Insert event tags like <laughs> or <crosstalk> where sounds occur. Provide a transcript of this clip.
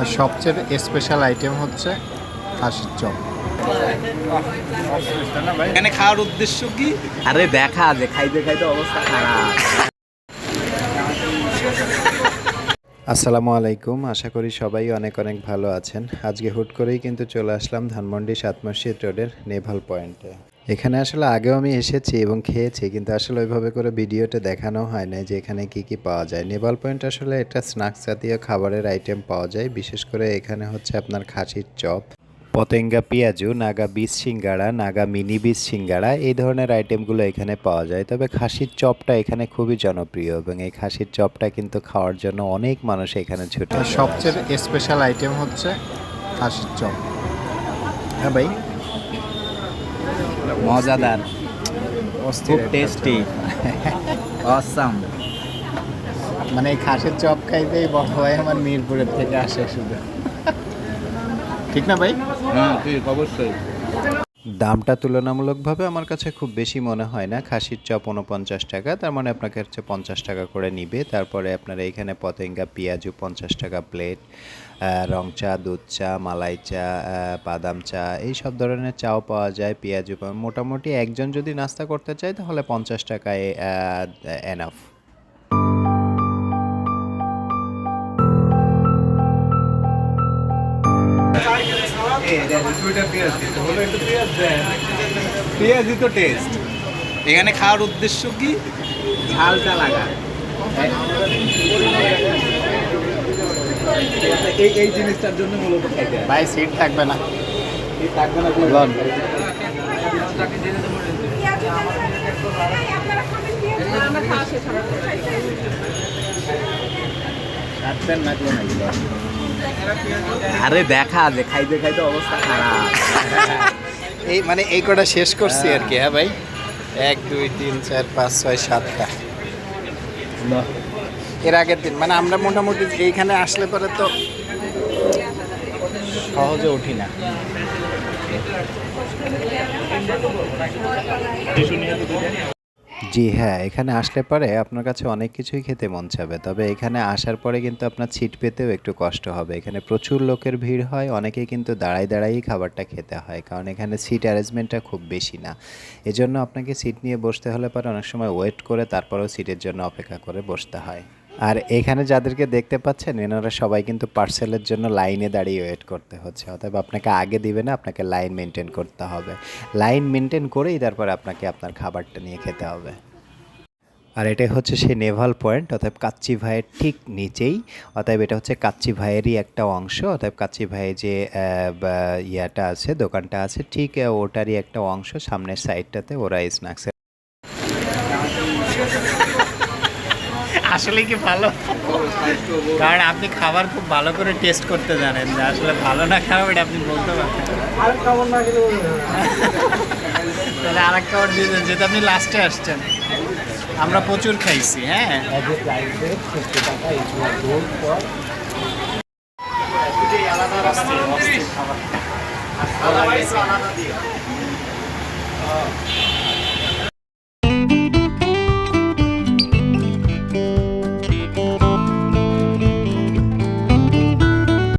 আর সবচেয়ে special item হচ্ছে হাঁসের চপ। এখানে খাওয়ার উদ্দেশ্য কি? আরে দেখা যে খাইতে খাইতে অবস্থা খারাপ। আসসালামু আলাইকুম আশা করি সবাই অনেক অনেক ভালো আছেন। আজকে হুট করেই কিন্তু চলে আসলাম ধানমন্ডি সাত মসজিদ রোডের নেভাল পয়েন্টে। এখানে আসলে আগেও আমি এসেছি এবং খেয়েছি, কিন্তু আসলে ওইভাবে করে ভিডিওতে দেখানো হয় না যে এখানে কি কি পাওয়া যায়। নেভাল পয়েন্ট আসলে এটা স্ন্যাক্স জাতীয় খাবারের আইটেম পাওয়া যায়, বিশেষ করে এখানে হচ্ছে আপনার খাসির চপ, পতেঙ্গা পেঁয়াজু, নাগা বীজ সিঙ্গাড়া, নাগা মিনি বীজ সিঙ্গাড়া, এই ধরনের আইটেমগুলো এখানে পাওয়া যায়। তবে খাসির চপটা এখানে খুবই জনপ্রিয় এবং এই খাসির চপটা কিন্তু খাওয়ার জন্য অনেক মানুষ এখানে ছুটে সবচেয়ে স্পেশাল আইটেম হচ্ছে খাসির চপ। হ্যাঁ ভাই? মজাদার খুব টেস্টি অসাম <laughs> মানে খাসের চপ খাইতেই বড় ভাই আমার মিরপুরের থেকে আসে শুধু। <laughs> ঠিক না ভাই? হ্যাঁ ঠিক অবশ্যই। দামটা তুলনামূলকভাবে আমার কাছে খুব বেশি মনে হয় না। খাসির চপ উনপঞ্চাশ টাকা, তার মানে আপনাকে হচ্ছে পঞ্চাশ টাকা করে নিবে। তারপরে আপনার এইখানে পতেঙ্গা, পেঁয়াজু পঞ্চাশ টাকা প্লেট রং চা, দুধ চা, মালাই চা বাদাম চা, এই সব ধরনের চাও পাওয়া যায়, পেঁয়াজু মোটামুটি একজন যদি নাস্তা করতে চায়, তাহলে পঞ্চাশ টাকায় এনাফ তো টেস্ট এখানে খাওয়ার উদ্দেশ্য কি? ঝালটা লাগা। এই এই জিনিসটার জন্য মূলত খাইতে। ভাই সিট থাকবে না। থাকবে না লন। আরে দেখা যে খাইতে খাইতে অবস্থা খারাপ। এই মানে এই কটা শেষ করছি আর কি হ্যাঁ ভাই? এক দুই তিন চার পাঁচ ছয় সাতটা। এর আগের দিন মানে আমরা মোটামুটি এইখানে আসলে পরে তো সহজে উঠি না। জি হ্যাঁ এখানে আসলে পরে আপনার কাছে অনেক কিছুই খেতে মন চাবে। তবে এখানে আসার পরে কিন্তু আপনার ছিট পেতেও একটু কষ্ট হবে। এখানে প্রচুর লোকের ভিড় হয়, অনেকেই কিন্তু দাঁড়াই দাঁড়াই খাবারটা খেতে হয়, কারণ এখানে সিট অ্যারেঞ্জমেন্টটা খুব বেশি না। এজন্য আপনাকে সিট নিয়ে বসতে হলে পরে অনেক সময় ওয়েট করে তারপরেও সিটের জন্য অপেক্ষা করে বসতে হয়। আর এখানে যাদেরকে দেখতে পাচ্ছেন, এনারা সবাই কিন্তু পার্সেলের জন্য লাইনে দাঁড়িয়ে ওয়েট করতে হচ্ছে। অতএব আপনাকে আগে দিবে না, আপনাকে লাইন মেনটেন করতে হবে। লাইন মেনটেন করেই তারপরে আপনাকে আপনার খাবারটা নিয়ে খেতে হবে। আর এটাই হচ্ছে সেই নেভাল পয়েন্ট অতএব কাচ্চি ভাইয়ের ঠিক নিচেই। অতএব এটা হচ্ছে কাচ্চি ভাইয়েরই একটা অংশ। অতএব কাচ্চি ভাইয়ের যে ইয়াটা আছে, দোকানটা আছে, ঠিক ওটারই একটা অংশ। সামনের সাইডটাতে ওরা স্ন্যাক্স আসলে কি ভালো? কারণ আপনি খাবার খুব ভালো করে টেস্ট করতে জানেন যে আসলে ভালো না খারাপ এটা আপনি বলতে পারবেন। তাহলে আর এক খাবার দিয়ে দেন, যেহেতু আপনি লাস্টে আসছেন। আমরা প্রচুর খাইছি হ্যাঁ? খাবার।